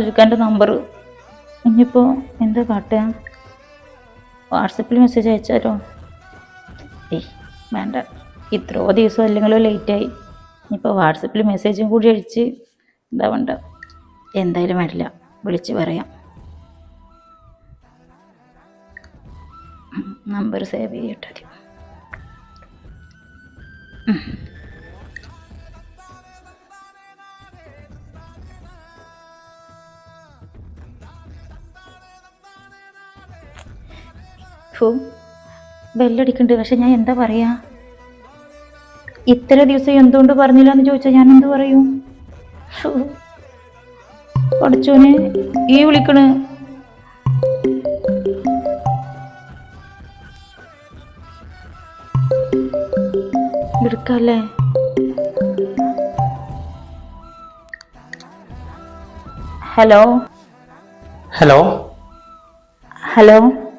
അജുക്കാന്റെ number ഇനിയിപ്പോൾ എന്താ കാട്ടുക വാട്സപ്പിൽ മെസ്സേജ് അയച്ചാലോ? ഏയ് വേണ്ട. ഇത്രയോ ദിവസം അല്ലെങ്കിലോ ലേറ്റായി ഇനിയിപ്പോൾ വാട്സപ്പിൽ മെസ്സേജും കൂടി അടിച്ച് എന്താ വേണ്ട? എന്തായാലും വരില്ല. വിളിച്ച് പറയാം. നമ്പർ സേവ് ചെയ്യട്ടെ ഫു ബെല്ലടിക്കുന്നുണ്ട് പക്ഷെ ഞാൻ എന്താ പറയാ? ഇത്ര ദിവസം എന്തുകൊണ്ട് പറഞ്ഞില്ല എന്ന് ചോദിച്ചാൽ ഞാൻ എന്ത് പറയും? ഫു. പഠിച്ചോന് ഈ വിളിക്കണ്. എടുക്കല്ലേ? ഹലോ? ഹലോ? ഹലോ?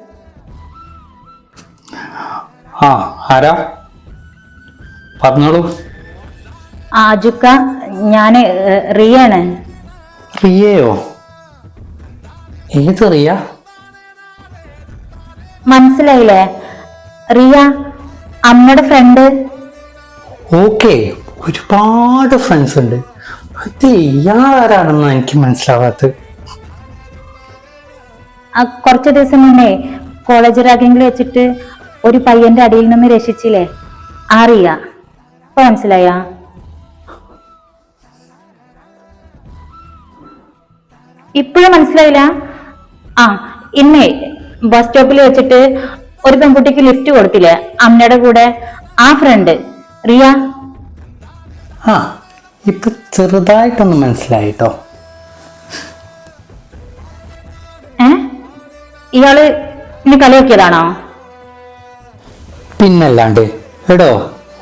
ആരാ? പറഞ്ഞോളൂ. ആജുക്ക ഞാൻ റിയാണ് റിയയോ? ഏത് റിയ? മനസ്സിലായില്ലേ? റിയ അമ്മയുടെ ഫ്രണ്ട് ഓക്കെ ഒരുപാട് ഫ്രണ്ട്സ് ഉണ്ട്. അത് ഇയാളാരാണെന്ന് എനിക്ക് മനസ്സിലാവാത്തത്. കുറച്ച് ദിവസം മുന്നേ കോളേജ് റാഗിംഗിൽ വെച്ചിട്ട് ഒരു പയ്യന്റെ അടിയിൽ നിന്ന് രക്ഷിച്ചില്ലേ? അറിയ റിയ ഇപ്പൊ മനസ്സിലായ? ഇപ്പോഴും മനസ്സിലായില്ല? ആ ഇന്നേ ബസ് സ്റ്റോപ്പിൽ വെച്ചിട്ട് ഒരു പെൺകുട്ടിക്ക് ലിഫ്റ്റ് കൊടുത്തില്ലേ? അമ്മയുടെ കൂടെ. ആ ഫ്രണ്ട് റിയ. ആ ഇപ്പൊ ചെറുതായിട്ടൊന്ന് മനസ്സിലായിട്ടോ. ഏ? ഇയാൾ ഇനി കളിയാക്കിയതാണോ? പിന്നല്ലാണ്ട് എടോ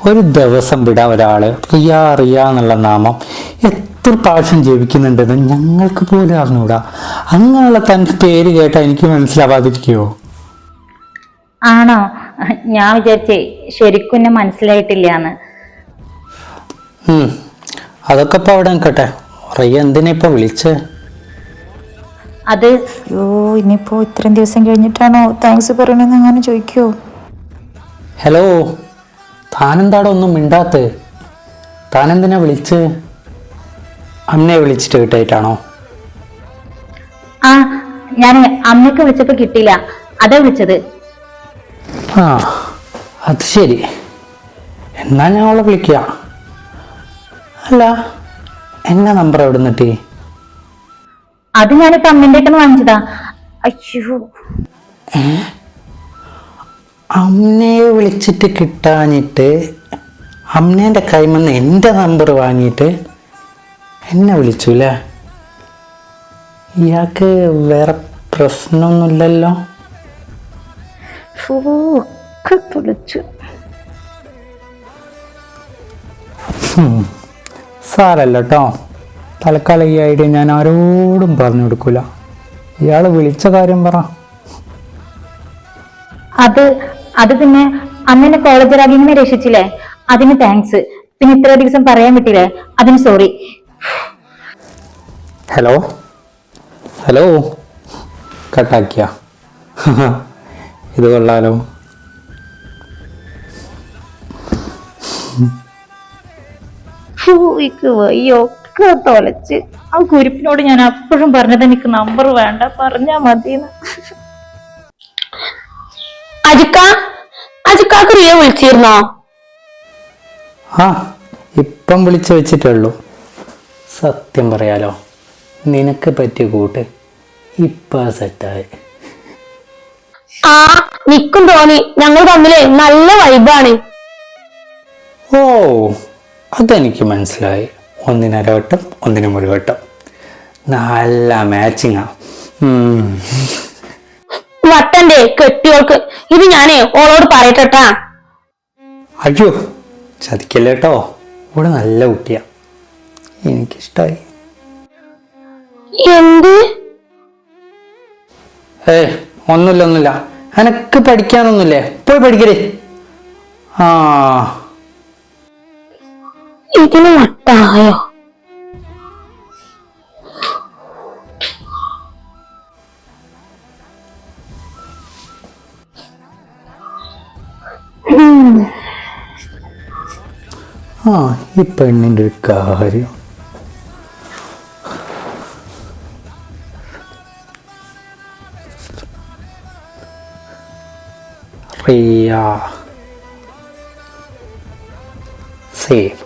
ഒരു ദിവസം വിടാൻ ഒരാൾ റിയ റിയ എന്നുള്ള നാമം എത്ര പ്രാവശ്യം ജീവിക്കുന്നുണ്ടെന്ന് ഞങ്ങൾക്ക് പോലും അറിഞ്ഞൂടാ. അങ്ങനെയുള്ള തന്റെ പേര് കേട്ടാൽ എനിക്ക് മനസ്സിലാവാതിരിക്കുവോ? ആണോ? ഞാൻ വിചാരിച്ചേ ശരിക്കും എന്നെ മനസ്സിലായിട്ടില്ലാന്ന്. ഉം. അതൊക്കെ ഇപ്പൊ അവിടെ നിൽക്കട്ടെ. റിയ എന്തിനാ ഇപ്പൊ വിളിച്ചേ? അത് അയ്യോ ഇനിയിപ്പോ ഇത്രയും ദിവസം കഴിഞ്ഞിട്ടാണോ താങ്ക്സ് പറയണെന്ന് അങ്ങനെ ചോദിക്കോ ഹലോ താനെന്താടോ ഒന്നും മിണ്ടാത്ത്? താനെന്തിനാ വിളിച്ച്? അമ്മയെ വിളിച്ചിട്ട് കിട്ടായിട്ടാണോ ആ ഞാൻ അമ്മയ്ക്ക് വിളിച്ചപ്പോ കിട്ടിയില്ല. അതാ വിളിച്ചത്. ആ അത് ശരി. എന്നാ ഞാൻ അവളെ വിളിക്കുക അല്ല എന്നാ നമ്പർ എവിടെ നിന്നിട്ട്? അത് ഞാനിപ്പോ അമ്മന്റെ വാങ്ങിച്ചതാ. അയ്യോ. അമ്മയെ വിളിച്ചിട്ട് കിട്ടാഞ്ഞിട്ട് അമ്മേന്റെ കൈമെന്ന് എന്റെ നമ്പർ വാങ്ങിയിട്ട് എന്നെ വിളിച്ചു അല്ലേ ഇയാൾക്ക് വേറെ പ്രശ്നമൊന്നുമില്ലല്ലോ. ഒക്കെ പൊളിച്ചു സാരല്ല കേട്ടോ തൽക്കാലം ഈ ഐഡിയ ഞാൻ ആരോടും പറഞ്ഞു കൊടുക്കൂല. ഇയാൾ വിളിച്ച കാര്യം പറ. അത് അത് പിന്നെ അന്നെ കോളേജ് റാഗിങ്ങിനെ രക്ഷിച്ചില്ലേ? അതിന് താങ്ക്സ് പിന്നെ ഇത്ര ദിവസം പറയാൻ പറ്റില്ലേ അതിന് സോറി ഹലോ ഹലോ കട്ടാക്കിയ. ഇത് കൊള്ളാലോ. തൊലച്ച്. ആ കുരിപ്പിനോട് ഞാൻ അപ്പോഴും പറഞ്ഞത് എനിക്ക് നമ്പർ വേണ്ട. പറഞ്ഞാ മതിന്ന്. അജിക്ക അജിക്കാക്ക് റിയ വിളിച്ചിരുന്നോ? ആ ഇപ്പം വിളിച്ചു വെച്ചിട്ടുള്ളൂ സത്യം പറയാലോ നിനക്ക് പറ്റിയ കൂട്ട് ഇപ്പ സെറ്റായി. ആ നിക്കും തോന്നി. ഞങ്ങൾ തമ്മിൽ നല്ല വൈബാണ്. ഓ അതെനിക്ക് മനസ്സിലായി. ഒന്നിനരവട്ടം ഒന്നിന് മുഴുവട്ടം നല്ല മാച്ചിങ്ങാ. വട്ടന്റെ കെട്ടിയോൾക്ക്. ഇത് ഞാനേ ഓളോട് പറയട്ടെട്ടാ. അയ്യോ ചതിക്കല്ലേ കേട്ടോ ഇവിടെ നല്ല കുട്ടിയാ. എനിക്കിഷ്ടായി. എന്ത്? ഏ ഒന്നുമില്ല ഒന്നുമില്ല എനക്ക് പഠിക്കാനൊന്നുമില്ലേ? പോയി പഠിക്കരുേ ആ. ഇതിന് വട്ടായോ? ആ ഈ പെണ്ണിന്റെ ഒരു കാര്യം. റിയ. സേവ്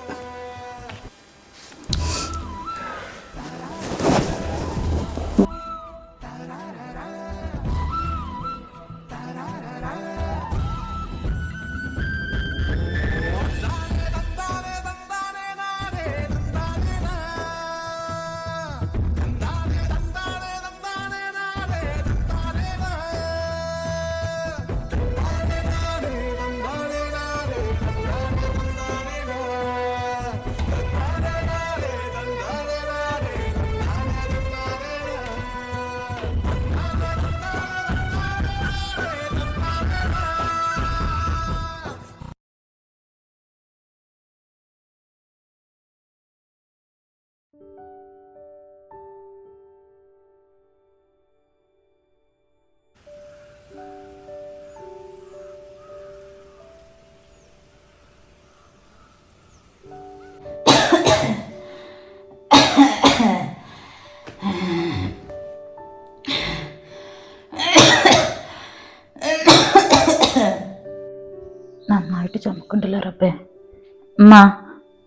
ചുമക്കുണ്ടല്ലോ അമ്മ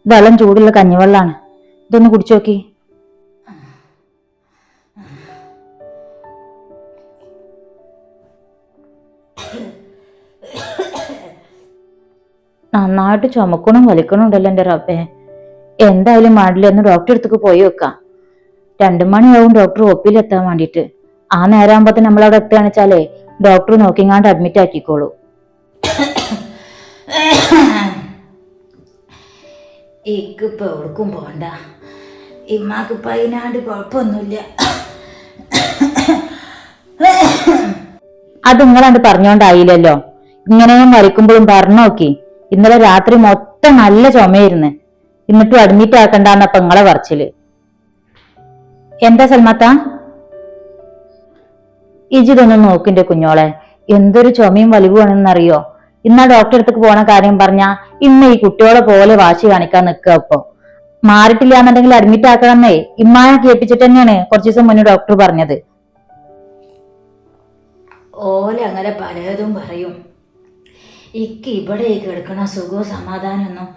ഇതെല്ലാം ചൂടുള്ള കഞ്ഞിവെള്ളാണ്. ഇതൊന്ന് കുടിച്ചു നോക്കി. നന്നായിട്ട് ചുമക്കണം വലിക്കണുണ്ടല്ലോ എന്റെ റബ്ബേ. എന്തായാലും മാടില്ല ഒന്ന് ഡോക്ടറെ അടുത്തേക്ക് പോയി വെക്കാം. രണ്ടു മണിയാവും ഡോക്ടർ ഒപ്പിയിൽ എത്താൻ വേണ്ടിയിട്ട്. ആ നേരമാകുമ്പത്തിന് നമ്മളവിടെ എത്തുകയാണെന്ന് വെച്ചാലേ ഡോക്ടർ നോക്കിങ്ങാണ്ട് അഡ്മിറ്റ് ആക്കിക്കോളൂ. ഇക്കിപ്പോ എവിടേക്കും പോണ്ട. ഇമ്മാക്കിപ്പോൾ അതിനാണ്ട് കുഴപ്പമൊന്നുമില്ല. അത് നിങ്ങളാണ്ട് പറഞ്ഞോണ്ടായില്ലല്ലോ. ഇങ്ങനെയും മരിക്കുമ്പോഴും പറഞ്ഞു നോക്കി. ഇന്നലെ രാത്രി മൊത്തം നല്ല ചുമയിരുന്ന് എന്നിട്ടും അഡ്മിറ്റ് ആക്കണ്ടെന്നപ്പ നിങ്ങളെ പറച്ചിൽ. എന്താ സൽമാത്ത? ഇജിതൊന്നും നോക്കിന്റെ കുഞ്ഞോളെ. എന്തൊരു ചുമയും വലിവുവാണെന്നറിയോ? ഇന്നാ ഡോക്ടറെ അടുത്തേക്ക് പോണ കാര്യം പറഞ്ഞ ഇന്ന് ഈ കുട്ടികളെ പോലെ വാശി കാണിക്കാൻ നിൽക്കുക ഇപ്പൊ. മാറിട്ടില്ല എന്നുണ്ടെങ്കിൽ അഡ്മിറ്റ് ആക്കണമെന്നേ ഇമ്മാനെ കേൾപ്പിച്ചിട്ട് തന്നെയാണ് കുറച്ച് ദിവസം മുന്നേ ഡോക്ടർ പറഞ്ഞത്. ഓലെ അങ്ങനെ പലതും പറയും. ഇക്ക് ഇവിടെ കിടക്കണ സുഖവും സമാധാനമൊന്നും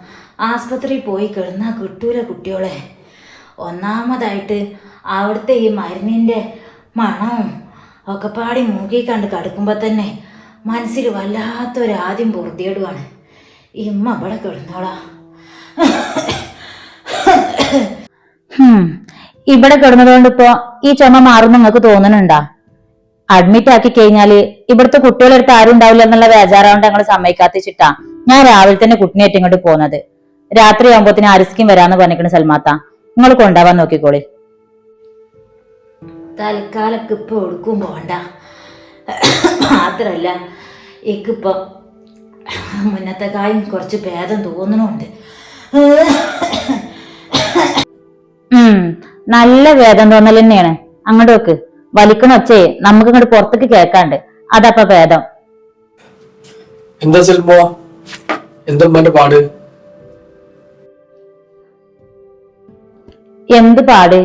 ആസ്പത്രി പോയി കിടന്ന കിട്ടൂല കുട്ടികളെ. ഒന്നാമതായിട്ട് അവിടുത്തെ ഈ മരുന്നിന്റെ മണവും ഒക്കെ പാടി മൂക്കി കണ്ട് കടുക്കുമ്പോൾ തന്നെ മനസ്സിൽ വല്ലാത്തൊരാദ്യം പൊറുതിയേടുവാണ്. ഇമ്മ അവിടെ കിടന്നോളാ. ഇവിടെ കിടന്നതുകൊണ്ട് ഇപ്പോ ഈ ചുമ മാറും നിങ്ങൾക്ക് തോന്നുന്നുണ്ടാ? അഡ്മിറ്റ് ആക്കി കഴിഞ്ഞാൽ ഇവിടുത്തെ കുട്ടികളെടുത്ത് ആരും ഉണ്ടാവില്ല എന്നുള്ള ബേജാറാണ്ട് ഞങ്ങൾ സമ്മതിക്കാത്തിച്ചിട്ടാ ഞാൻ രാവിലെ തന്നെ കുട്ടിനേറ്റ് ഇങ്ങോട്ട് പോകുന്നത് രാത്രി ആകുമ്പോത്തിന് അരിസ്കിം വരാന്ന് പറഞ്ഞിക്കണ സൽമാത്ത. നിങ്ങൾ കൊണ്ടാവാൻ നോക്കിക്കോളി. തൽക്കാലൊക്കെ ഇപ്പൊ എടുക്കും പോണ്ട. മാത്രല്ല എനിക്കിപ്പം മുന്നത്തെ കായും കുറച്ച് ഭേദം തോന്നുന്നുണ്ട് നല്ല ഭേദം തോന്നൽ തന്നെയാണ്. അങ്ങോട്ട് വെക്ക് വലിക്കണ ഒച്ചേ നമുക്ക് ഇങ്ങോട്ട് പുറത്തേക്ക് കേൾക്കാണ്ട്. അതപ്പ ഭേദം. എന്താ ചെലപ്പോ എന്താ പാട്? എന്ത് പാട്?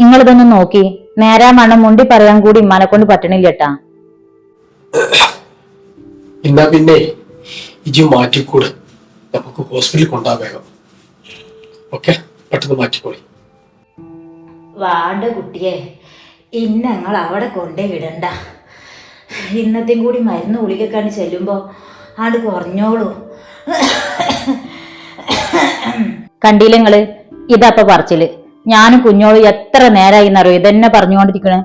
നിങ്ങളിതൊന്ന് നോക്കി. നേരാ മണ്ണം മുണ്ടി പറയാൻ കൂടി ഇമ്മാനെ കൊണ്ട് പറ്റണില്ല കേട്ടാ എന്നാ പിന്നെ ഇജി മാറ്റിക്കൂട്. നമുക്ക് ഹോസ്പിറ്റലിൽ കൊണ്ടാ വേഗം. ഓക്കെ? പെട്ടെന്ന് മാറ്റിക്കോളി. വാണ്ട കുട്ടിയെ ഇന്നങ്ങൾ അവിടെ കൊണ്ടേ ഇടണ്ട ഇന്നത്തെയും കൂടി മരുന്ന് ഗുളികക്കാണ് ചെല്ലുമ്പോ ആട് കുറഞ്ഞോളൂ. കണ്ടില്ല നിങ്ങൾ? ഇതപ്പൊ പറച്ചിൽ. ഞാനും കുഞ്ഞോളും എത്ര നേരായി എന്നറിയോ? ഇതന്നെ പറഞ്ഞുകൊണ്ടിരിക്കണേ.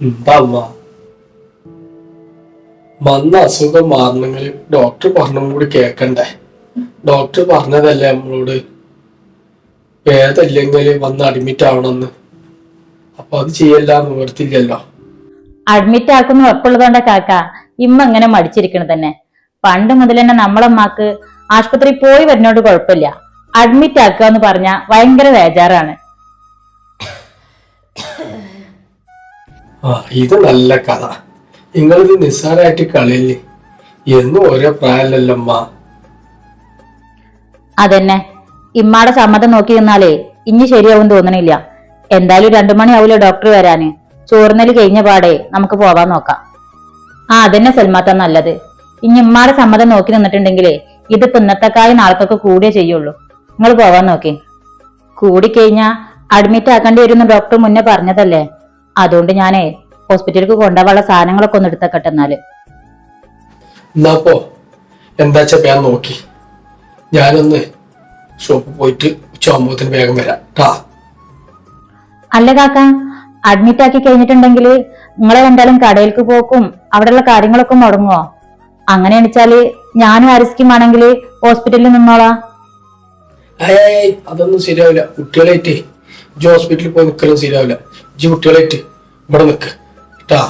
എന്താ വന്ന അസുഖം മാറണമെങ്കിൽ ഡോക്ടർ പറഞ്ഞും കൂടി കേൾക്കണ്ടേ ഡോക്ടർ പറഞ്ഞതല്ലേ നമ്മളോട്? ഭേദമില്ലെങ്കിൽ വന്ന് അഡ്മിറ്റ് ആവണമെന്ന് അപ്പൊ അത് ചെയ്യല്ല നിവർത്തില്ലല്ലോ അഡ്മിറ്റ് ആക്കുന്ന ഉറപ്പുള്ളതുകൊണ്ടാ കാക്ക ഇമ്മ ഇങ്ങനെ മടിച്ചിരിക്കണത് തന്നെ. പണ്ട് മുതൽ തന്നെ നമ്മളമ്മക്ക് ആശുപത്രി പോയി വരുന്നോണ്ട് കുഴപ്പമില്ല. അഡ്മിറ്റ് ആക്കുക എന്ന് പറഞ്ഞ ഭയങ്കര വേജാറാണ്. ആ ഇത് നല്ല കഥ. നിങ്ങളിത് നിസ്സാരായിട്ട് കളിയില്ലേ? എന്നും ഒരേ പ്രായമല്ലല്ലമ്മ അതന്നെ. ഇമ്മാടെ സമ്മതം നോക്കി നിന്നാലേ ഇനി ശരിയാവും തോന്നണില്ല. എന്തായാലും രണ്ടു മണിയാവൂലോ ഡോക്ടർ വരാന്. ചോറുന്നൽ കഴിഞ്ഞ പാടെ നമുക്ക് പോവാൻ നോക്കാം. ആ അതന്നെ സൽമാത്ത നല്ലത്. ഇനി ഇമ്മാടെ സമ്മതം നോക്കി നിന്നിട്ടുണ്ടെങ്കിലേ ഇതിപ്പോ ഇന്നത്തെക്കായി നാളത്തൊക്കെ കൂടിയേ ചെയ്യുള്ളൂ. നിങ്ങൾ പോവാൻ നോക്കി. കൂടിക്കഴിഞ്ഞാ അഡ്മിറ്റ് ആക്കേണ്ടി വരുന്ന ഡോക്ടർ മുന്നേ പറഞ്ഞതല്ലേ? അതുകൊണ്ട് ഞാനേ ഹോസ്പിറ്റലിലേക്ക് കൊണ്ടുപോകാനുള്ള സാധനങ്ങളൊക്കെ ഒന്ന് എടുത്തേക്കട്ടെ എന്നാൽ. എന്നാപ്പോ എന്താ ഞാൻ നോക്കി. ഞാനൊന്ന് ഷോപ്പിൽ പോയിട്ട് ഉച്ചയാകുമ്പോത്തിന് വേഗം വരാം. ട്ടാ. അല്ല കാക്ക അഡ്മിറ്റ് ആക്കി കഴിഞ്ഞിട്ടുണ്ടെങ്കിൽ നിങ്ങളെ എന്തായാലും കടയിലേക്ക് പോക്കും അവിടെയുള്ള കാര്യങ്ങളൊക്കെ മുടങ്ങുവോ? അങ്ങനെ എണിച്ചാൽ ഞാനും ആണെങ്കിൽ ഹോസ്പിറ്റലിൽ നിന്നോളാ. ഏയ് അതൊന്നും ശരിയാവില്ല. കുട്ടികളായിട്ട് ഇജ്ജ് ഹോസ്പിറ്റലിൽ പോയി നിൽക്കലും ശരിയാവില്ല. ഇജ്ജ് കുട്ടികളായിട്ട് ഇവിടെ നിൽക്ക് ട്ടാ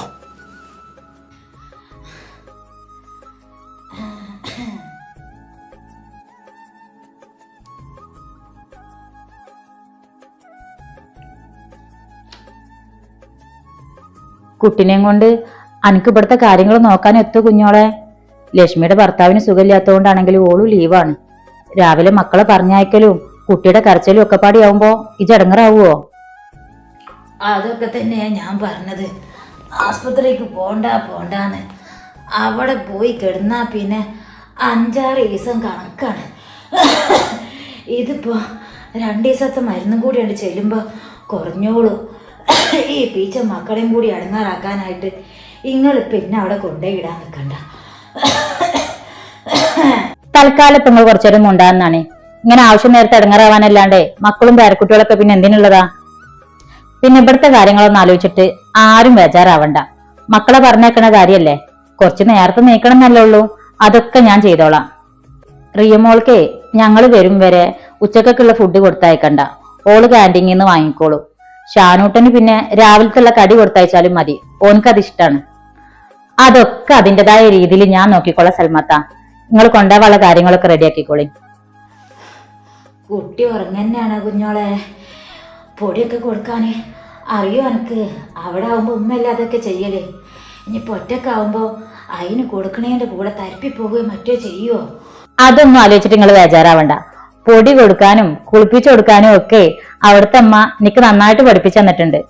കുട്ടിനെയും കൊണ്ട് അനക്ക് ഇവിടുത്തെ കാര്യങ്ങൾ നോക്കാൻ എത്തു കുഞ്ഞോളെ? ലക്ഷ്മിയുടെ ഭർത്താവിന് സുഖമില്ലാത്തതുകൊണ്ടാണെങ്കിൽ ഓളും ലീവാണ്. രാവിലെ മക്കളെ പറഞ്ഞയക്കലും കുട്ടിയുടെ കരച്ചിലും ഒക്കെ പാടിയാവുമ്പോ ഈ ചടങ്ങറാവുവോ അതൊക്കെ തന്നെയാ ഞാൻ പറഞ്ഞത്. ആസ്പത്രിക്ക് പോണ്ട പോണ്ടാന്ന്. അവിടെ പോയി കിടന്നാ പിന്നെ അഞ്ചാറ് ദിവസം കണക്കാണ്. ഇതിപ്പോ രണ്ട് ദിവസത്തെ മരുന്നും കൂടിയാണ് ചെല്ലുമ്പോൾ കുറഞ്ഞോളൂ. ഈ പീച്ച മക്കളെയും കൂടി അടങ്ങാറാക്കാനായിട്ട് നിങ്ങൾ പിന്നെ അവിടെ കൊണ്ടുപോയി ഇടാൻ നിൽക്കണ്ട തൽക്കാലം നിങ്ങൾ കുറച്ചേരം ഉണ്ടാകുന്നതാണ് ഇങ്ങനെ ആവശ്യം നേരത്തെ ഇടങ്ങാറാവാനല്ലാണ്ട് മക്കളും പേരക്കുട്ടികളൊക്കെ പിന്നെ എന്തിനുള്ളതാ? പിന്നെ ഇവിടുത്തെ കാര്യങ്ങളൊന്നും ആലോചിച്ചിട്ട് ആരും ബേജാറാവണ്ട. മക്കളെ പറഞ്ഞേക്കണ കാര്യല്ലേ? കുറച്ച് നേരത്തെ നീക്കണം എന്നല്ലേ ഉള്ളൂ. അതൊക്കെ ഞാൻ ചെയ്തോളാം. റിയമോൾക്കേ ഞങ്ങൾ വരും വരെ ഉച്ചക്കൊക്കെയുള്ള ഫുഡ് കൊടുത്തയക്കണ്ട. ഓൾ ക്യാന്റീനിൽ നിന്ന് വാങ്ങിക്കോളൂ. ഷാനൂട്ടന് പിന്നെ രാവിലത്തുള്ള കടി കൊടുത്തയച്ചാലും മതി. ഓനക്ക് ഇഷ്ടമാണ് അതൊക്കെ അതിന്റെതായ രീതിയിൽ ഞാൻ നോക്കിക്കോളാം സൽമത്ത. നിങ്ങൾ കൊണ്ടുപോകാനുള്ള കാര്യങ്ങളൊക്കെ റെഡിയാക്കിക്കോളി കുട്ടി ഉറങ്ങന്നെയാണ് കുഞ്ഞോളെ? പൊടിയൊക്കെ കൊടുക്കാൻ അറിയോ എനക്ക് അവിടെ ആവുമ്പോൾ ഉമ്മയല്ല അതൊക്കെ ചെയ്യലേ? ഇനിയിപ്പോൾ ഒറ്റക്കാവുമ്പോൾ അതിന് കൊടുക്കണേന്റെ കൂടെ തരപ്പി പോവുകയോ മറ്റോ ചെയ്യുമോ അതൊന്നും ആലോചിച്ചിട്ട് നിങ്ങൾ ബേജാറാവണ്ട. പൊടി കൊടുക്കാനും കുളിപ്പിച്ചു കൊടുക്കാനും ഒക്കെ അവിടുത്തെ അമ്മ എനിക്ക് നന്നായിട്ട് പഠിപ്പിച്ചു തന്നിട്ടുണ്ട്.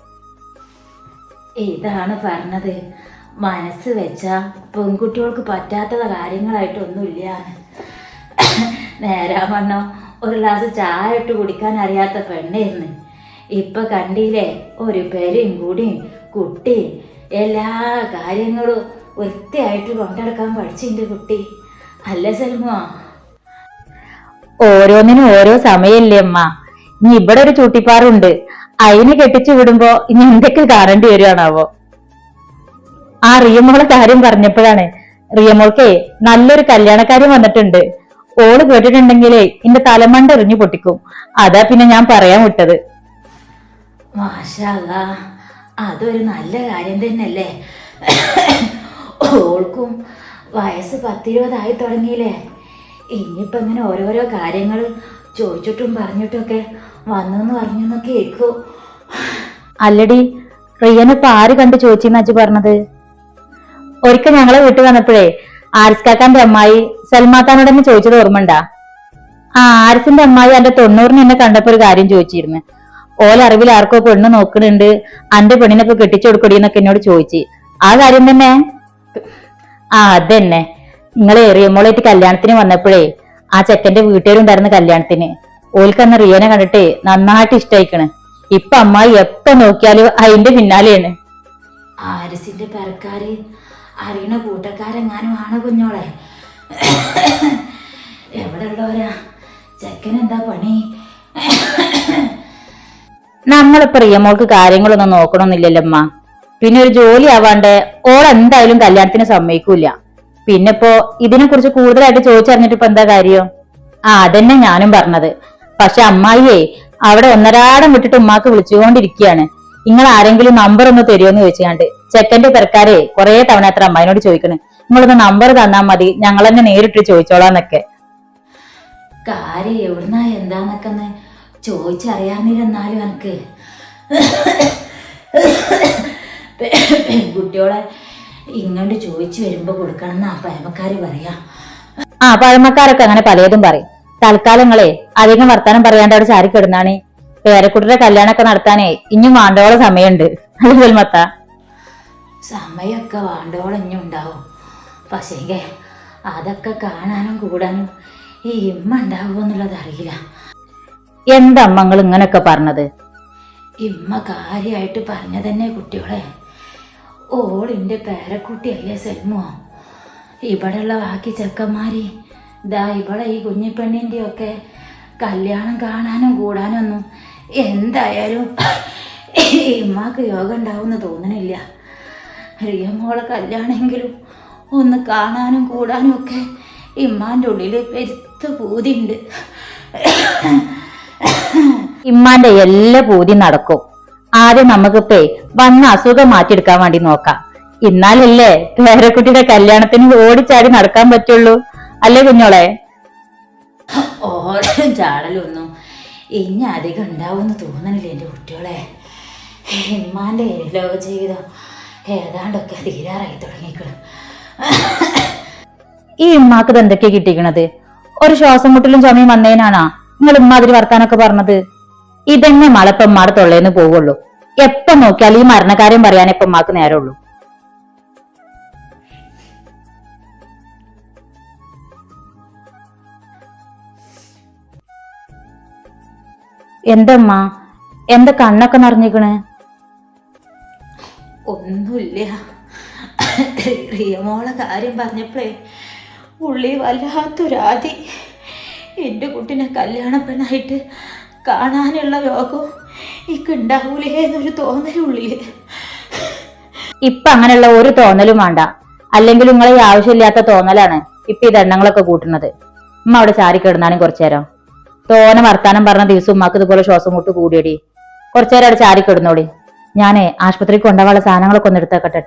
ഇതാണ് പറഞ്ഞത്. മനസ്സ് വെച്ച പെൺകുട്ടികൾക്ക് പറ്റാത്ത കാര്യങ്ങളായിട്ടൊന്നുമില്ല നേരാവണ്ണം ഒരു ഗ്ലാസ് ചായ ഇട്ട് കുടിക്കാൻ അറിയാത്ത പെണ്ണായിരുന്നു. ഇപ്പൊ കണ്ടില്ലേ? ഒരു പേരും കൂടിയും കുട്ടി. എല്ലാ കാര്യങ്ങളും വൃത്തിയായിട്ട് കൊണ്ടെടുക്കാൻ പഠിച്ചിന്റെ കുട്ടി. അല്ല സൽമോ? ഓരോന്നിനും ഓരോ സമയല്ലേ അമ്മ. ഇനി ഇവിടെ ഒരു ചൂട്ടിപ്പാറുണ്ട്. അതിനെ കെട്ടിച്ചു വിടുമ്പോ ഇനി എന്തൊക്കെ കാണേണ്ടി വരുവാണാവോ? ആ റിയമോളെ കാര്യം പറഞ്ഞപ്പോഴാണ് റിയമോൾക്കേ നല്ലൊരു കല്യാണക്കാരി വന്നിട്ടുണ്ട്. ഓൾ കേട്ടിട്ടുണ്ടെങ്കിലേ എന്റെ തലമണ്ട എറിഞ്ഞു പൊട്ടിക്കും. അതാ പിന്നെ ഞാൻ പറയാൻ വിട്ടത്. മാഷല്ല അതൊരു നല്ല കാര്യം തന്നെയല്ലേ? ഓൾക്കും വയസ്സ് പത്തിരുപതായി തുടങ്ങിയില്ലേ? ഇനിയിപ്പോൾ ഇങ്ങനെ ഓരോരോ കാര്യങ്ങൾ ചോദിച്ചിട്ടും പറഞ്ഞിട്ടൊക്കെ വന്നെന്ന് പറഞ്ഞെന്നൊക്കെ കേൾക്കൂ അല്ലടി റിയനിപ്പോ ആര് കണ്ട് ചോദിച്ചെന്ന് അജി പറഞ്ഞത്? ഒരിക്കൽ ഞങ്ങളെ വീട്ടിൽ വന്നപ്പോഴേ ആരിസ്കാക്കാന്റെ അമ്മായി സൽമാത്താനോട് തന്നെ ചോദിച്ചത് ഓർമ്മണ്ട ആ ആരിസിന്റെ അമ്മായി എന്റെ തൊണ്ണൂറിന് എന്നെ കണ്ടപ്പോ ഒരു കാര്യം ചോദിച്ചിരുന്നു. ഓല അറിവിൽ ആർക്കോ പെണ്ണ് നോക്കണുണ്ട്. അന്റെ പെണ്ണിനൊക്കെ കെട്ടിച്ചു കൊടുക്കടി എന്നൊക്കെ എന്നോട് ചോദിച്ചു. ആ കാര്യം തന്നെ? ആ അതന്നെ. നിങ്ങൾ റിയമോളായിട്ട് കല്യാണത്തിന് വന്നപ്പോഴേ ആ ചെക്കന്റെ വീട്ടുകാരുണ്ടായിരുന്നു കല്യാണത്തിന്. ഓൽക്കന്ന് റിയനെ കണ്ടിട്ട് നന്നായിട്ട് ഇഷ്ടായിക്കണ്. ഇപ്പൊ അമ്മായി എപ്പോ നോക്കിയാലും അതിന്റെ പിന്നാലെയാണ്. ആരിസിന്റെ പെരക്കാര് അറിയണ കൂട്ടക്കാരെങ്ങാനും ആണ് കുഞ്ഞോളെ? എവിടെ ഉള്ളവരാ ചെക്കൻ എന്താ പണി? നമ്മളിപ്പോ റിയമോൾക്ക് കാര്യങ്ങളൊന്നും നോക്കണമെന്നില്ലല്ലമ്മ പിന്നെ ഒരു ജോലി ആവാണ്ട് ഓൾ എന്തായാലും കല്യാണത്തിന് സമ്മതിക്കൂല. പിന്നെ ഇപ്പോ ഇതിനെ കുറിച്ച് കൂടുതലായിട്ട് ചോദിച്ചറിഞ്ഞിട്ട് ഇപ്പൊ എന്താ കാര്യം? ആ അതന്നെ ഞാനും പറഞ്ഞത്. പക്ഷെ അമ്മായിയെ അവിടെ ഒന്നരാടം വിട്ടിട്ട് ഉമ്മാക്ക് വിളിച്ചുകൊണ്ടിരിക്കുകയാണ്. നിങ്ങൾ ആരെങ്കിലും നമ്പർ ഒന്ന് തരുമോന്ന് ചോദിച്ചാണ്ട്. ചെക്കന്റെ പെരക്കാരെ കുറെ തവണ അത്ര അമ്മായിനോട് ചോദിക്കണേ. നിങ്ങളൊന്ന് നമ്പർ തന്നാ മതി. ഞങ്ങൾ തന്നെ നേരിട്ട് ചോദിച്ചോളാന്നൊക്കെ കാര്യം എവിടുന്നാ എന്താന്നൊക്കെ ഒന്ന് ചോദിച്ചറിയാന്നില്ലെന്നാലും എനിക്ക് പെൺകുട്ടിയോളെ ഇങ്ങോട്ട് ചോദിച്ചു വരുമ്പോ കൊടുക്കണം എന്നാ പഴമക്കാര് പറയാ. ആ പഴമക്കാരൊക്കെ അങ്ങനെ പലതും പറയും. തൽക്കാലങ്ങളെ അധികം വർത്താനം പറയാണ്ട് അവിടെ ചാരി കിടന്നാണ്. പേരക്കുട്ടിയുടെ കല്യാണമൊക്കെ നടത്താനേ ഇനിയും വാണ്ടോളം സമയമുണ്ട്. അല്ലേ സമയൊക്കെ സമയമൊക്കെ വാണ്ടോളം ഇനി ഉണ്ടാവും. പക്ഷേ അതൊക്കെ കാണാനും കൂടാനും ഈ ഇമ്മ ഉണ്ടാവുമോ എന്നുള്ളത് അറിയില്ല. എന്താ അമ്മങ്ങൾ ഇങ്ങനൊക്കെ പറഞ്ഞത്? ഇമ്മ കാര്യായിട്ട് പറഞ്ഞ തന്നെ കുട്ടികളെ ഓളിന്റെ പേരക്കുട്ടിയല്ലേ സെൽമോ? ഇവിടെയുള്ള ബാക്കി ചെക്കന്മാര് ദാ ഇവിടെ ഈ കുഞ്ഞിപ്പെണ്ണിന്റെ ഒക്കെ കല്യാണം കാണാനും കൂടാനൊന്നും എന്തായാലും ഇമ്മക്ക് യോഗം ഉണ്ടാവുമെന്ന് തോന്നണില്ല റിയമോളെ കല്യാണമെങ്കിലും ഒന്ന് കാണാനും കൂടാനും ഒക്കെ ഇമ്മാന്റെ ഉള്ളിൽ പെരുത്ത പൂതിയുണ്ട് ഇമ്മാന്റെ എല്ലാ പൂതി നടക്കും. ആദ്യം നമുക്കിപ്പേ വന്ന അസുഖം മാറ്റിയെടുക്കാൻ വേണ്ടി നോക്കാം. ഇന്നാലല്ലേ പേരക്കുട്ടിയുടെ കല്യാണത്തിന് ഓടിച്ചാടി നടക്കാൻ പറ്റുള്ളൂ. അല്ലേ കുഞ്ഞോളെ? ഓടും ചാടലൊന്നും ഇനി അധികം ഉണ്ടാവുമെന്ന് തോന്നണില്ല എന്റെ കുട്ടികളെ? ഇമ്മാന്റെ ലോക ജീവിതം ഏതാണ്ടൊക്കെ തീരാറായി തുടങ്ങിക്കണം ഈ ഇമ്മാക്ക് എന്തൊക്കെയാ കിട്ടിക്കണത് ഒരു ശ്വാസം മുട്ടലും ചുമയും വന്നതിനാണാ? നിങ്ങൾ ഇമ്മാതിരി വർത്താനൊക്കെ പറഞ്ഞത്? ഇതന്നെ മലപ്പം ഉമ്മാടെ തൊള്ളേന്ന് പോവുള്ളൂ. എപ്പം നോക്കിയാൽ ഈ മരണകാര്യം പറയാൻ ഇപ്പം ഉമ്മാക്ക് നേരമുള്ളൂ. എന്തമ്മ? എന്താ കണ്ണൊക്കെ നിറഞ്ഞിക്കണ് ഒന്നുമില്ല. റിയമോളെ കാര്യം പറഞ്ഞപ്പോഴേ ഉള്ളി വല്ലാത്തൊരാതി. എന്റെ കുട്ടിനെ കല്യാണപ്പെണ്ണായിട്ട് കാണാനുള്ള യോഗവും ഇക്ക് ഉണ്ടാവൂലേ എന്നൊരു തോന്നലുള്ളിൽ ഇപ്പൊ അങ്ങനെയുള്ള ഒരു തോന്നലും വേണ്ട. അല്ലെങ്കിൽ നിങ്ങളെ ആവശ്യമില്ലാത്ത തോന്നലാണ് ഇപ്പൊ ഈ ദണ്ണങ്ങളൊക്കെ കൂട്ടുന്നത്. ഉമ്മ അവിടെ ചാരി കിടന്നാലും കുറച്ചു നേരം. തോനെ വർത്താനം പറഞ്ഞ ദിവസം ഉമ്മാക്ക് ഇതുപോലെ ശ്വാസം മുട്ട് കൂടിയടി. കുറച്ചു നേരം അവിടെ ചാരി കിടന്നോളി. ഞാനേ ആശുപത്രിക്ക് കൊണ്ടുപോകാനുള്ള സാധനങ്ങളൊക്കെ ഒന്ന് എടുത്തേക്കട്ടെ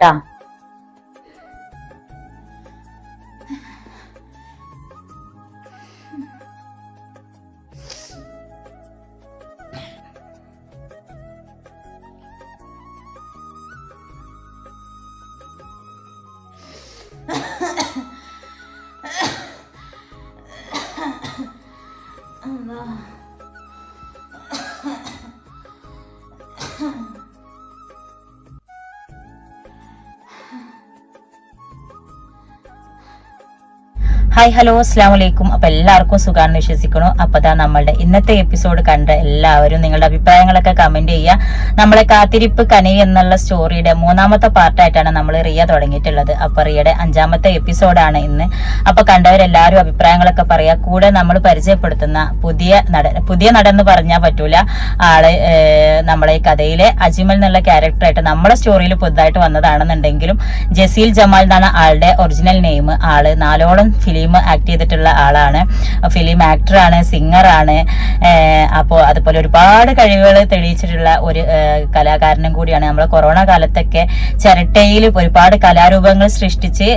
ഹായ് ഹലോ അസ്സാം വലൈക്കും അപ്പൊ എല്ലാവർക്കും സുഖാണെന്ന് വിശ്വസിക്കണു അപ്പൊ അതാ നമ്മളുടെ ഇന്നത്തെ എപ്പിസോഡ് കണ്ട എല്ലാവരും നിങ്ങളുടെ അഭിപ്രായങ്ങളൊക്കെ കമന്റ് ചെയ്യുക. നമ്മളെ കാത്തിരിപ്പ് കനി എന്നുള്ള സ്റ്റോറിയുടെ മൂന്നാമത്തെ പാർട്ടായിട്ടാണ് നമ്മൾ റിയ തുടങ്ങിയിട്ടുള്ളത്. അപ്പൊ റിയയുടെ അഞ്ചാമത്തെ എപ്പിസോഡാണ് ഇന്ന്. അപ്പൊ കണ്ടവരെല്ലാവരും അഭിപ്രായങ്ങളൊക്കെ പറയാ കൂടെ നമ്മൾ പരിചയപ്പെടുത്തുന്ന പുതിയ നടൻ പുതിയ നടൻ എന്ന് പറഞ്ഞാൽ പറ്റൂല. ആൾ നമ്മളെ കഥയിലെ അജിമൽ എന്നുള്ള ക്യാരക്ടറായിട്ട് നമ്മുടെ സ്റ്റോറിയിൽ പുതുതായിട്ട് വന്നതാണെന്നുണ്ടെങ്കിലും ജസീൽ ജമാൽ എന്നാണ് ആളുടെ ഒറിജിനൽ നെയിം ആൾ നാലോളം ഫിലിം ആക്ട് ചെയ്തിട്ടുള്ള ആളാണ്. ഫിലിം ആക്ടറാണ് സിംഗറാണ് അപ്പോൾ അതുപോലെ ഒരുപാട് കഴിവുകൾ തെളിയിച്ചിട്ടുള്ള ഒരു കലാകാരനും കൂടിയാണ്. നമ്മൾ കൊറോണ കാലത്തൊക്കെ ചിരട്ടയിൽ ഒരുപാട് കലാരൂപങ്ങൾ സൃഷ്ടിച്ച്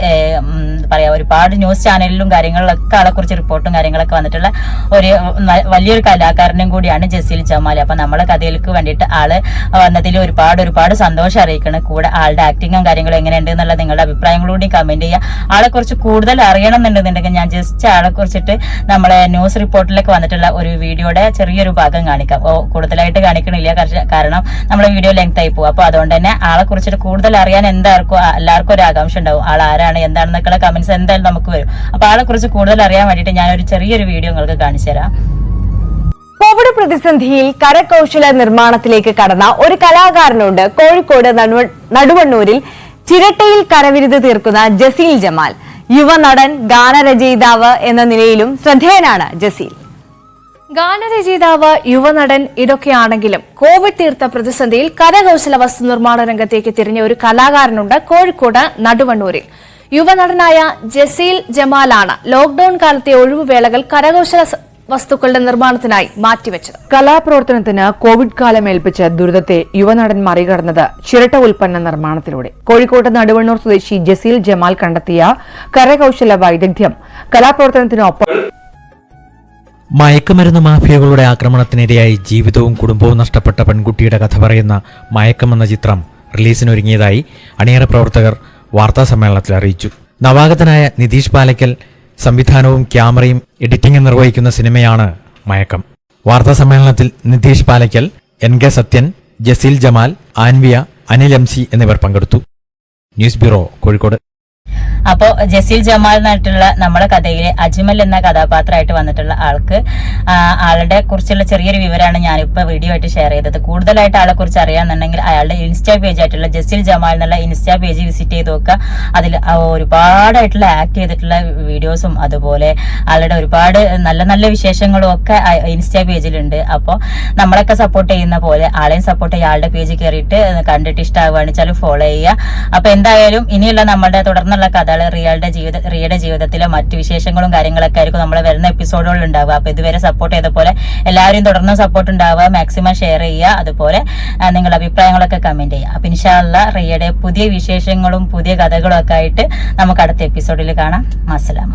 പറയാം ഒരുപാട് ന്യൂസ് ചാനലിലും കാര്യങ്ങളിലൊക്കെ ആളെ കുറിച്ച് റിപ്പോർട്ടും കാര്യങ്ങളൊക്കെ വന്നിട്ടുള്ള ഒരു വലിയൊരു കലാകാരനും കൂടിയാണ് ജസീൽ ജമാൽ അപ്പൊ നമ്മളെ കഥയിലേക്ക് വേണ്ടിയിട്ട് ആൾ വന്നതിൽ ഒരുപാട് ഒരുപാട് സന്തോഷം അറിയിക്കണം. കൂടെ ആളുടെ ആക്ടിങ്ങും കാര്യങ്ങളും എങ്ങനെയുണ്ട് എന്നുള്ള നിങ്ങളുടെ അഭിപ്രായങ്ങളൂടി കമന്റ് ചെയ്യുക. ആളെക്കുറിച്ച് കൂടുതൽ അറിയണം ഞാൻ ജസ്റ്റ് ആളെ കുറിച്ചിട്ട് നമ്മളെ ന്യൂസ് റിപ്പോർട്ടിലേക്ക് വന്നിട്ടുള്ള ഒരു വീഡിയോയുടെ ചെറിയൊരു ഭാഗം കാണിക്കാം. ഓ കൂടുതലായിട്ട് കാണിക്കണില്ല. കാരണം- നമ്മളെ വീഡിയോ ലെങ്ത് ആയി പോകും അപ്പോൾ അതുകൊണ്ട് തന്നെ ആളെ കുറിച്ചിട്ട് കൂടുതൽ അറിയാൻ എന്താർക്കും എല്ലാവർക്കും ഒരു ആകാംക്ഷ ഉണ്ടാവും. ആൾ ആരാണ് എന്താണെന്നൊക്കെയുള്ള കമന്റ്സ് എന്തായാലും നമുക്ക് വരും. അപ്പോൾ ആളെ കുറിച്ച് കൂടുതൽ അറിയാൻ വേണ്ടിയിട്ട് ഞാനൊരു ചെറിയൊരു വീഡിയോ നിങ്ങൾക്ക് കാണിച്ചു തരാം. കോവിഡ് പ്രതിസന്ധിയിൽ കരകൗശല നിർമ്മാണത്തിലേക്ക് കടന്ന ഒരു കലാകാരനുണ്ട്. കോഴിക്കോട് നടുവണ്ണൂരിൽ ചിരട്ടയിൽ കരവിരുത് തീർക്കുന്ന ജസീൽ ജമാൽ. യുവനടൻ ഗാനരചയിതാവ് എന്ന നിലയിലും ശ്രദ്ധേയനാണ് ജസീൽ. ഗാനരചയിതാവ് യുവനടൻ ഇതൊക്കെയാണെങ്കിലും കോവിഡ് തീർത്ത പ്രതിസന്ധിയിൽ കരകൗശല വസ്തു നിർമ്മാണ രംഗത്തേക്ക് തിരിഞ്ഞ ഒരു കലാകാരനുണ്ട് കോഴിക്കോട് നടുവണ്ണൂരിൽ. യുവനടനായ ജസീൽ ജമാലാണ് ലോക്ഡൌൺ കാലത്തെ ഒഴിവുവേളകൾ കരകൗശല വസ്തുക്കളുടെ നിർമ്മാണത്തിനായി മാറ്റിവെച്ചത്. കലാപ്രവർത്തനത്തിന് കോവിഡ് കാലം ഏൽപ്പിച്ച ദുരിതത്തെ യുവനടൻ മറികടന്നത് ചിരട്ട ഉൽപ്പന്ന നിർമ്മാണത്തിലൂടെ. കോഴിക്കോട് നടുവണ്ണൂർ സ്വദേശി ജസീൽ ജമാൽ കണ്ടെത്തിയ കരകൌശല വൈദഗ്ധ്യം കലാപ്രവർത്തനത്തിനൊപ്പം മയക്കുമരുന്ന് മാഫിയകളുടെ ആക്രമണത്തിനിരയായി ജീവിതവും കുടുംബവും നഷ്ടപ്പെട്ട പെൺകുട്ടിയുടെ കഥ പറയുന്ന മയക്കം എന്ന ചിത്രം റിലീസിനൊരുങ്ങിയതായി അണിയറ പ്രവർത്തകർ വാർത്താസമ്മേളനത്തിൽ അറിയിച്ചു. നവാഗതനായ നിതീഷ് പാലയ്ക്കൽ സംവിധാനവും ക്യാമറയും എഡിറ്റിംഗും നിർവഹിക്കുന്ന സിനിമയാണ് മയക്കം. വാർത്താ സമ്മേളനത്തിൽ Nitheesh Palakkal N K Sathyan Jaseel Jamal Anvia Anil M C എന്നിവർ പങ്കെടുത്തു. News bureau Kozhikode. അപ്പോൾ ജസീൽ ജമാൽ എന്നായിട്ടുള്ള നമ്മുടെ കഥയിലെ അജ്മൽ എന്ന കഥാപാത്രമായിട്ട് വന്നിട്ടുള്ള ആൾക്ക് ആളുടെ കുറിച്ചുള്ള ചെറിയൊരു വിവരമാണ് ഞാനിപ്പോൾ വീഡിയോ ആയിട്ട് ഷെയർ ചെയ്തത്. കൂടുതലായിട്ട് ആളെ കുറിച്ച് അറിയാന്നുണ്ടെങ്കിൽ അയാളുടെ ഇൻസ്റ്റാ പേജ് ആയിട്ടുള്ള ജസീൽ ജമാൽ എന്നുള്ള ഇൻസ്റ്റാ പേജ് വിസിറ്റ് ചെയ്ത് നോക്കുക. അതിൽ ഒരുപാടായിട്ടുള്ള ആക്ട് ചെയ്തിട്ടുള്ള വീഡിയോസും അതുപോലെ ആളുടെ ഒരുപാട് നല്ല നല്ല വിശേഷങ്ങളും ഒക്കെ ഇൻസ്റ്റാ പേജിലുണ്ട് അപ്പോൾ നമ്മളൊക്കെ സപ്പോർട്ട് ചെയ്യുന്ന പോലെ ആളെയും സപ്പോർട്ട് ചെയ്യുക ആളുടെ പേജ് കയറിയിട്ട് കണ്ടിട്ട് ഇഷ്ടമാവുകയാണെന്ന് വെച്ചാൽ ഫോളോ ചെയ്യുക. അപ്പോൾ എന്തായാലും ഇനിയുള്ള നമ്മുടെ തുടർന്നുള്ള കഥകൾ റിയയുടെ ജീവിത റിയയുടെ ജീവിതത്തിലെ മറ്റു വിശേഷങ്ങളും കാര്യങ്ങളൊക്കെ ആയിരിക്കും നമ്മൾ വരുന്ന എപ്പിസോഡുകളിൽ ഉണ്ടാവുക. അപ്പോൾ ഇതുവരെ സപ്പോർട്ട് ചെയ്ത പോലെ എല്ലാവരും തുടർന്ന് സപ്പോർട്ട് ഉണ്ടാവുക. മാക്സിമം ഷെയർ ചെയ്യുക. അതുപോലെ നിങ്ങളുടെ അഭിപ്രായങ്ങളൊക്കെ കമന്റ് ചെയ്യുക. അപ്പം ഇൻഷാല്ല റിയയുടെ പുതിയ വിശേഷങ്ങളും പുതിയ കഥകളും ഒക്കെ ആയിട്ട് നമുക്ക് അടുത്ത എപ്പിസോഡിൽ കാണാം. അസ്സലാമ